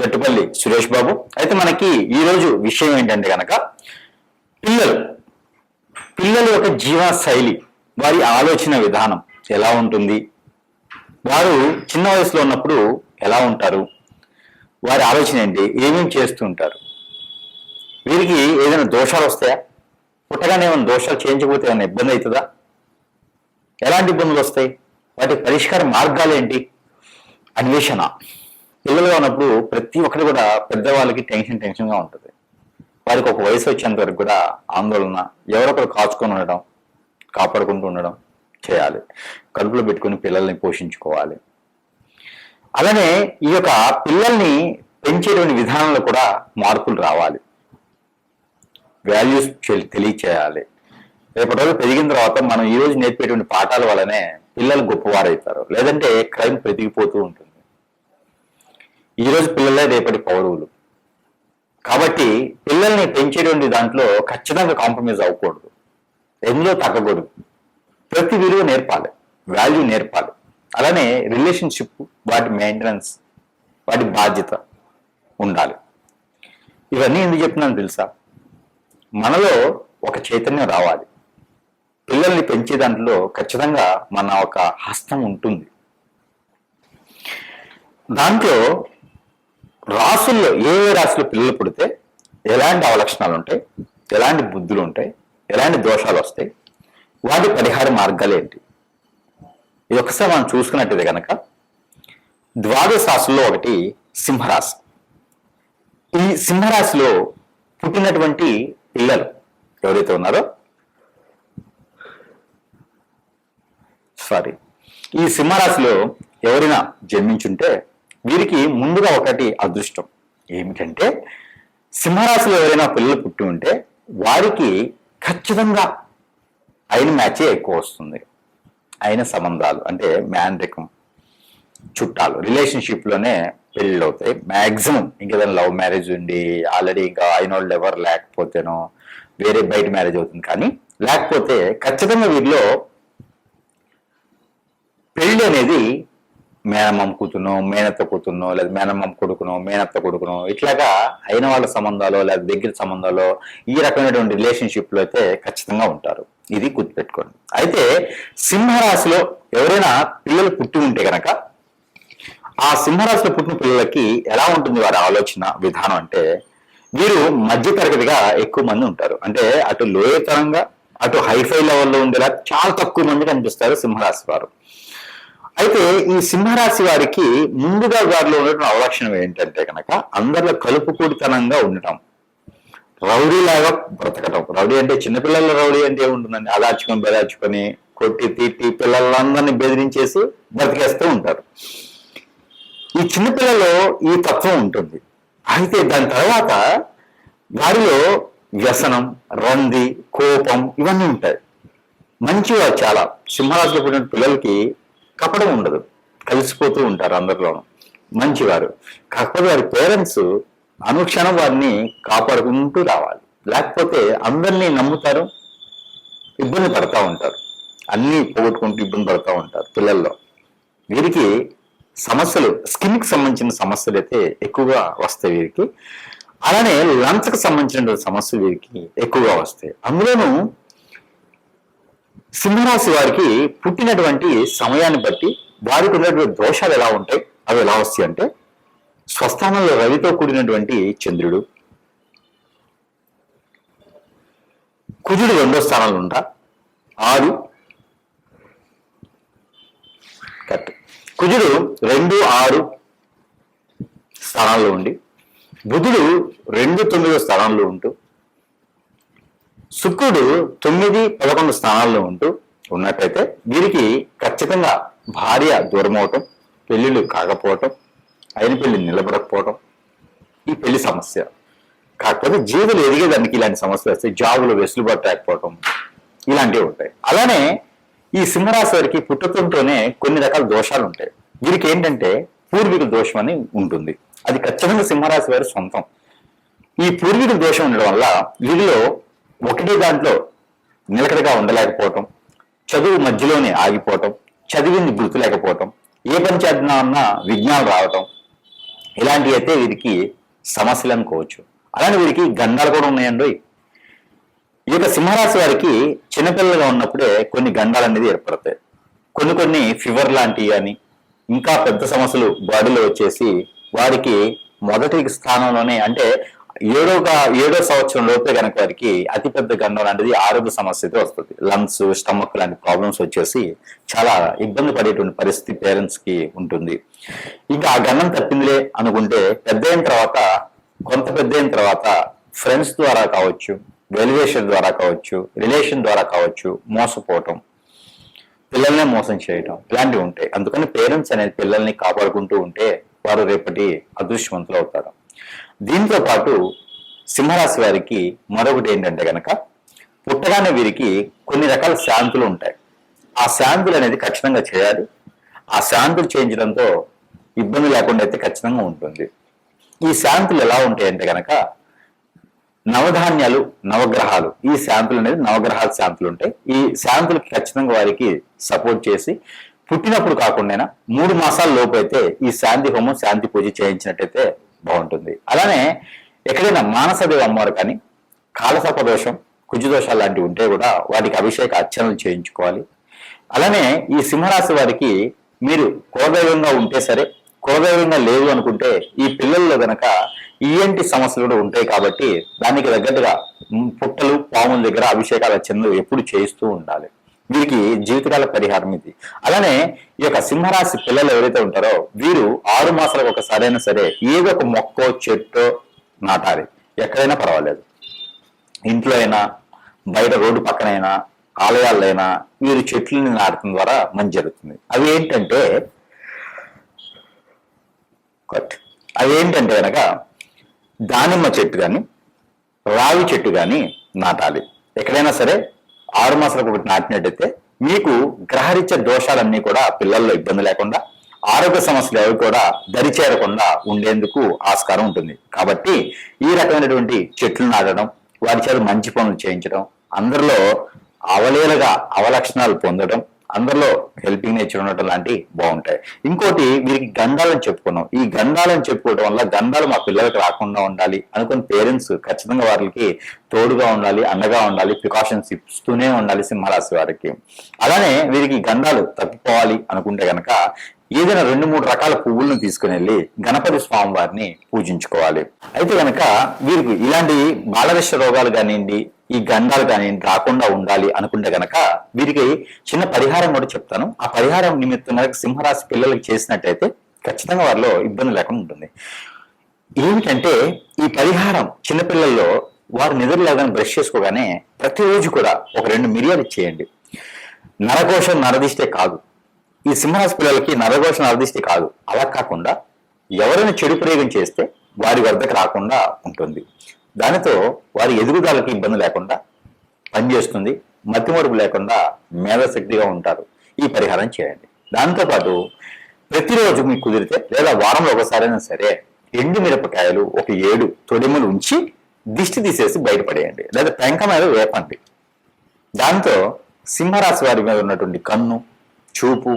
గట్టుపల్లి సురేష్ బాబు. అయితే మనకి ఈరోజు విషయం ఏంటంటే కనుక పిల్లలు పిల్లల యొక్క జీవన శైలి వారి ఆలోచన విధానం ఎలా ఉంటుంది? వారు చిన్న వయసులో ఉన్నప్పుడు ఎలా ఉంటారు? వారి ఆలోచన ఏంటి? ఏమేమి చేస్తూ ఉంటారు? వీరికి ఏదైనా దోషాలు వస్తాయా? పుట్టగానే ఏమైనా దోషాలు చేయించకపోతే ఏమైనా ఇబ్బంది అవుతుందా? ఎలాంటి ఇబ్బందులు వస్తాయి? వాటి పరిష్కార మార్గాలు ఏంటి? అన్వేషణ. పిల్లలుగా ఉన్నప్పుడు ప్రతి ఒక్కరు కూడా పెద్దవాళ్ళకి టెన్షన్ టెన్షన్గా ఉంటుంది. వారికి ఒక వయసు వచ్చేంత వరకు కూడా ఆందోళన ఎవరొకరు కాచుకొని ఉండడం కాపాడుకుంటూ ఉండడం చేయాలి. కడుపులో పెట్టుకుని పిల్లల్ని పోషించుకోవాలి. అలానే ఈ యొక్క పిల్లల్ని పెంచేటువంటి విధానంలో కూడా మార్పులు రావాలి. వాల్యూస్ తెలియచేయాలి. రేపటి రోజు పెరిగిన తర్వాత మనం ఈ రోజు నేర్పేటువంటి పాఠాల వల్లనే పిల్లలు గొప్పవారవుతారు. లేదంటే క్రైమ్ పెరిగిపోతూ ఉంటుంది. ఈ రోజు పిల్లలే రేపటి పౌరువులు కాబట్టి పిల్లల్ని పెంచేటువంటి దాంట్లో ఖచ్చితంగా కాంప్రమైజ్ అవ్వకూడదు. ఎందులో తగ్గకూడదు. ప్రతి విలువ నేర్పాలి. వాల్యూ నేర్పాలి. అలానే రిలేషన్షిప్ వాటి మెయింటెనెన్స్ వాటి బాధ్యత ఉండాలి. ఇవన్నీ ఎందుకు చెప్తున్నాను తెలుసా? మనలో ఒక చైతన్యం రావాలి. పిల్లల్ని పెంచే దాంట్లో ఖచ్చితంగా మన ఒక హస్తం ఉంటుంది. దాంట్లో రాసుల్లో ఏ ఏ రాశిలో పిల్లలు పుడితే ఎలాంటి అవలక్షణాలు ఉంటాయి ఎలాంటి బుద్ధులు ఉంటాయి ఎలాంటి దోషాలు వస్తాయి వాటి పరిహార మార్గాలు ఏంటి ఇది ఒకసారి మనం చూసుకున్నట్టయితే కనుక ద్వాదశ రాశుల్లో ఒకటి సింహరాశి. ఈ సింహరాశిలో పుట్టినటువంటి పిల్లలు ఎవరైతే ఉన్నారో సారీ ఈ సింహరాశిలో ఎవరైనా జన్మించుంటే వీరికి ముందుగా ఒకటి అదృష్టం. ఏమిటంటే సింహరాశిలో ఎవరైనా పిల్లలు పుట్టి ఉంటే వారికి ఖచ్చితంగా అయిన మ్యాచే ఎక్కువ వస్తుంది. అయిన సంబంధాలు అంటే మ్యాండ్రికం చుట్టాలు రిలేషన్షిప్లోనే పెళ్ళిళ్ళు అవుతాయి. మాక్సిమం ఇంకేదైనా లవ్ మ్యారేజ్ ఉండి ఆల్రెడీ ఇంకా అయిన వాళ్ళు ఎవరు లేకపోతేనో వేరే బయట మ్యారేజ్ అవుతుంది. కానీ లేకపోతే ఖచ్చితంగా వీరిలో పెళ్ళి అనేది మేనమ్మ కూతునో మేనత్త కూతునో లేదా మేనమ్మ కొడుకునో మేనత్త కొడుకునో ఇట్లాగా అయిన వాళ్ళ సంబంధాలు లేదా దగ్గర సంబంధాలు ఈ రకమైనటువంటి రిలేషన్షిప్లో అయితే ఖచ్చితంగా ఉంటారు. ఇది గుర్తుపెట్టుకోండి. అయితే సింహరాశిలో ఎవరైనా పిల్లలు పుట్టి ఉంటే కనుక ఆ సింహరాశిలో పుట్టిన పిల్లలకి ఎలా ఉంటుంది వారి ఆలోచన విధానం అంటే వీరు మధ్య తరగతిగా ఎక్కువ మంది ఉంటారు. అంటే అటు లోయతరంగా అటు హైఫై లెవెల్లో ఉండేలా చాలా తక్కువ మంది కనిపిస్తారు సింహరాశి వారు. అయితే ఈ సింహరాశి వారికి ముందుగా వారిలో ఉండటం అవలక్షణం ఏంటంటే కనుక అందరిలో కలుపుకూడితనంగా ఉండటం. రౌడీలాగా బ్రతకటం. రౌడీ అంటే చిన్నపిల్లల రౌడీ అంటే ఏముంటుందండి? అదార్చుకొని బెదార్చుకొని కొట్టి తిట్టి పిల్లలందరినీ బెదిరించేసి బ్రతికేస్తూ ఉంటారు. ఈ చిన్నపిల్లలో ఈ తత్వం ఉంటుంది. అయితే దాని తర్వాత వారిలో వ్యసనం రంది కోపం ఇవన్నీ ఉంటాయి. మంచివారు చాలా. సింహరాశిలో పుట్టిన పిల్లలకి కపడం ఉండదు. కలిసిపోతూ ఉంటారు అందరిలోనూ. మంచివారు. కాకపోతే వారి పేరెంట్స్ అనుక్షణం వారిని కాపాడుకుంటూ రావాలి. లేకపోతే అందరినీ నమ్ముతారు ఇబ్బంది పడతా ఉంటారు. అన్నీ పోగొట్టుకుంటూ ఇబ్బంది పడతా ఉంటారు పిల్లల్లో. వీరికి సమస్యలు స్కిన్కి సంబంధించిన సమస్యలు అయితే ఎక్కువగా వస్తాయి వీరికి. అలానే లంగ్స్ సంబంధించిన సమస్యలు వీరికి ఎక్కువగా వస్తాయి. అందులోనూ సింహరాశి వారికి పుట్టినటువంటి సమయాన్ని బట్టి వారికి ఉన్నటువంటి దోషాలు ఎలా ఉంటాయి? అవి ఎలా వస్తాయి అంటే స్వస్థానంలో రవితో కూడినటువంటి చంద్రుడు కుజుడు రెండో స్థానంలో ఉంటా ఆరు కరెక్ట్. కుజుడు రెండు ఆరు స్థానాల్లో ఉండి బుధుడు రెండు తొమ్మిదో స్థానంలో ఉంటూ శుక్రుడు తొమ్మిది పదకొండు స్థానాల్లో ఉంటూ ఉన్నట్టయితే వీరికి ఖచ్చితంగా భార్య దూరం అవటం పెళ్ళిళ్ళు కాకపోవటం అయిన పెళ్ళి నిలబడకపోవటం ఈ పెళ్ళి సమస్య. కాకపోతే జీవులు ఎదిగేదానికి ఇలాంటి సమస్యలు వస్తాయి జాబులు వెసులుబాటు లేకపోవటం ఇలాంటివి ఉంటాయి. అలానే ఈ సింహరాశి వారికి పుట్టుతుంటూనే కొన్ని రకాల దోషాలు ఉంటాయి. వీరికి ఏంటంటే పూర్వీకుల దోషం అని ఉంటుంది. అది ఖచ్చితంగా సింహరాశి వారి సొంతం. ఈ పూర్వీకుల దోషం ఉండడం వల్ల వీరిలో ఒకటే దాంట్లో నిలకడగా ఉండలేకపోవటం చదువు మధ్యలోనే ఆగిపోవటం చదివింది గుర్తులేకపోవటం ఏ పని చేద్దామన్నా విజ్ఞానం రావటం ఇలాంటివి అయితే వీరికి సమస్యలు అనుకోవచ్చు. అలానే వీరికి గండాలు కూడా ఉన్నాయండి. ఈ యొక్క సింహరాశి వారికి చిన్నపిల్లలుగా ఉన్నప్పుడే కొన్ని గండాలు అనేది ఏర్పడతాయి. కొన్ని కొన్ని ఫీవర్ లాంటివి అని ఇంకా పెద్ద సమస్యలు బాడీలో వచ్చేసి వారికి మొదటి స్థానంలోనే అంటే ఏడో ఏడో సంవత్సరం లోపే కనుక వారికి అతిపెద్ద గండం లాంటిది ఆరోగ్య సమస్యతో వస్తుంది. లంగ్స్ స్టమక్ లాంటి ప్రాబ్లమ్స్ వచ్చేసి చాలా ఇబ్బంది పడేటువంటి పరిస్థితి పేరెంట్స్కి ఉంటుంది. ఇంకా ఆ గండం తప్పిందిలే అనుకుంటే పెద్ద అయిన తర్వాత కొంత పెద్ద అయిన తర్వాత ఫ్రెండ్స్ ద్వారా కావచ్చు వెలివేషన్ ద్వారా కావచ్చు రిలేషన్ ద్వారా కావచ్చు మోసపోవటం పిల్లల్నే మోసం చేయటం ఇలాంటివి ఉంటాయి. అందుకని పేరెంట్స్ అనేది పిల్లల్ని కాపాడుకుంటూ ఉంటే వారు రేపటి అదృష్టవంతులు అవుతారు. దీంతో పాటు సింహరాశి వారికి మరొకటి ఏంటంటే గనక పుట్టగానే వీరికి కొన్ని రకాల శాంతులు ఉంటాయి. ఆ శాంతులు అనేది ఖచ్చితంగా చేయాలి. ఆ శాంతులు చేయించడంతో ఇబ్బంది లేకుండా అయితే ఖచ్చితంగా ఉంటుంది. ఈ శాంతులు ఎలా ఉంటాయంటే గనక నవధాన్యాలు నవగ్రహాలు ఈ శాంతులు అనేది నవగ్రహాల శాంతులు ఉంటాయి. ఈ శాంతులకి ఖచ్చితంగా వారికి సపోర్ట్ చేసి పుట్టినప్పుడు కాకుండా మూడు మాసాల లోపు అయితే ఈ శాంతి హోమం శాంతి పూజ చేయించినట్టయితే బాగుంటుంది. అలానే ఎక్కడైనా మానసదేవి అమ్మవారు కానీ కాలసర్ప దోషం కుజు దోషాలు లాంటివి ఉంటే కూడా వాటికి అభిషేక అర్చనలు చేయించుకోవాలి. అలానే ఈ సింహరాశి వారికి మీరు కులదైవంగా ఉంటే సరే కులదైవంగా లేదు అనుకుంటే ఈ పిల్లల్లో గనక ఈఎన్టి సమస్యలు కూడా ఉంటాయి కాబట్టి దానికి తగ్గట్టుగా పుట్టలు పాముల దగ్గర అభిషేకాల అర్చనలు ఎప్పుడు చేయిస్తూ ఉండాలి. వీరికి జీవితకాల పరిహారం ఇది. అలానే ఈ యొక్క సింహరాశి పిల్లలు ఎవరైతే ఉంటారో వీరు ఆరు మాసాలకు ఒక అయినా సరే ఏదో ఒక మొక్కో చెట్టో నాటాలి. ఎక్కడైనా పర్వాలేదు. ఇంట్లో అయినా బయట రోడ్డు పక్కనైనా ఆలయాలైనా వీరు చెట్లని నాటడం ద్వారా మంచి జరుగుతుంది. అవి ఏంటంటే అవి ఏంటంటే కనుక దానిమ్మ చెట్టు కానీ రావి చెట్టు కానీ నాటాలి. ఎక్కడైనా సరే ఆరు మాసాలకు ఒకటి నాటినట్టయితే మీకు గ్రహరీత్య దోషాలన్నీ కూడా పిల్లల్లో ఇబ్బంది లేకుండా ఆరోగ్య సమస్యలు అవి కూడా దరిచేరకుండా ఉండేందుకు ఆస్కారం ఉంటుంది. కాబట్టి ఈ రకమైనటువంటి చెట్లు నాటడం వారి చేత మంచి పనులు చేయించడం అందరిలో అవలేలగా అవలక్షణాలు పొందడం అందరిలో హెల్పింగ్ నేచర్ ఉండటం లాంటివి బాగుంటాయి. ఇంకోటి వీరికి గండాలని చెప్పుకున్నాం. ఈ గండాలని చెప్పుకోవడం వల్ల గంధాలు మా పిల్లలకు రాకుండా ఉండాలి అనుకుని పేరెంట్స్ ఖచ్చితంగా వారికి తోడుగా ఉండాలి అండగా ఉండాలి ప్రికాషన్స్ ఇస్తూనే ఉండాలి సింహరాశి వారికి. అలానే వీరికి గంధాలు తప్పిపోవాలి అనుకుంటే గనక ఏదైనా రెండు మూడు రకాల పువ్వులను తీసుకుని వెళ్ళి గణపతి స్వామి వారిని పూజించుకోవాలి. అయితే గనక వీరికి ఇలాంటి బాలవిష రోగాలు కానివ్వండి ఈ గంధాలు కానీ రాకుండా ఉండాలి అనుకుంటే గనక వీరికి చిన్న పరిహారం కూడా చెప్తాను. ఆ పరిహారం నిమిత్తం కనుక సింహరాశి పిల్లలకి చేసినట్టయితే ఖచ్చితంగా వారిలో ఇబ్బంది లేకుండా ఉంటుంది. ఏమిటంటే ఈ పరిహారం చిన్నపిల్లల్లో వారు నిద్రలేదని బ్రష్ చేసుకోగానే ప్రతిరోజు కూడా ఒక రెండు మిరియాలు ఇచ్చేయండి. నరకోశం నరదిస్తే కాదు. ఈ సింహరాశి పిల్లలకి నరకోశం నరదిస్తే కాదు. అలా కాకుండా ఎవరైనా చెడు ప్రయోగం చేస్తే వారి వద్దకు రాకుండా ఉంటుంది. దానితో వారి ఎదుగుదలకి ఇబ్బంది లేకుండా పనిచేస్తుంది మతిమరుపు లేకుండా మేధశక్తిగా ఉంటారు. ఈ పరిహారం చేయండి. దాంతోపాటు ప్రతిరోజు మీకు కుదిరితే లేదా వారంలో ఒకసారైనా సరే ఎండు మిరపకాయలు ఒక ఏడు తొడిమలు ఉంచి దిష్టి తీసేసి బయటపడేయండి. లేదా పెంక మీద వేపండి. దాంతో సింహరాశి వారి మీద ఉన్నటువంటి కన్ను చూపు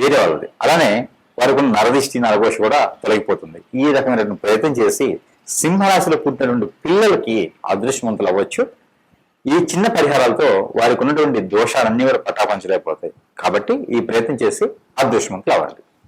వేరే వాళ్ళది. అలానే వారికి ఉన్న నరదిష్టి నరఘోష కూడా తొలగిపోతుంది. ఈ రకమైనటువంటి ప్రయత్నం చేసి సింహరాశిలో పుట్టినటువంటి పిల్లలకి అదృష్టవంతులు అవ్వచ్చు. ఈ చిన్న పరిహారాలతో వారికి ఉన్నటువంటి దోషాలన్నీ కూడా పటాపంచలేకపోతాయి కాబట్టి ఈ ప్రయత్నం చేసి అదృష్టవంతులు అవ్వండి.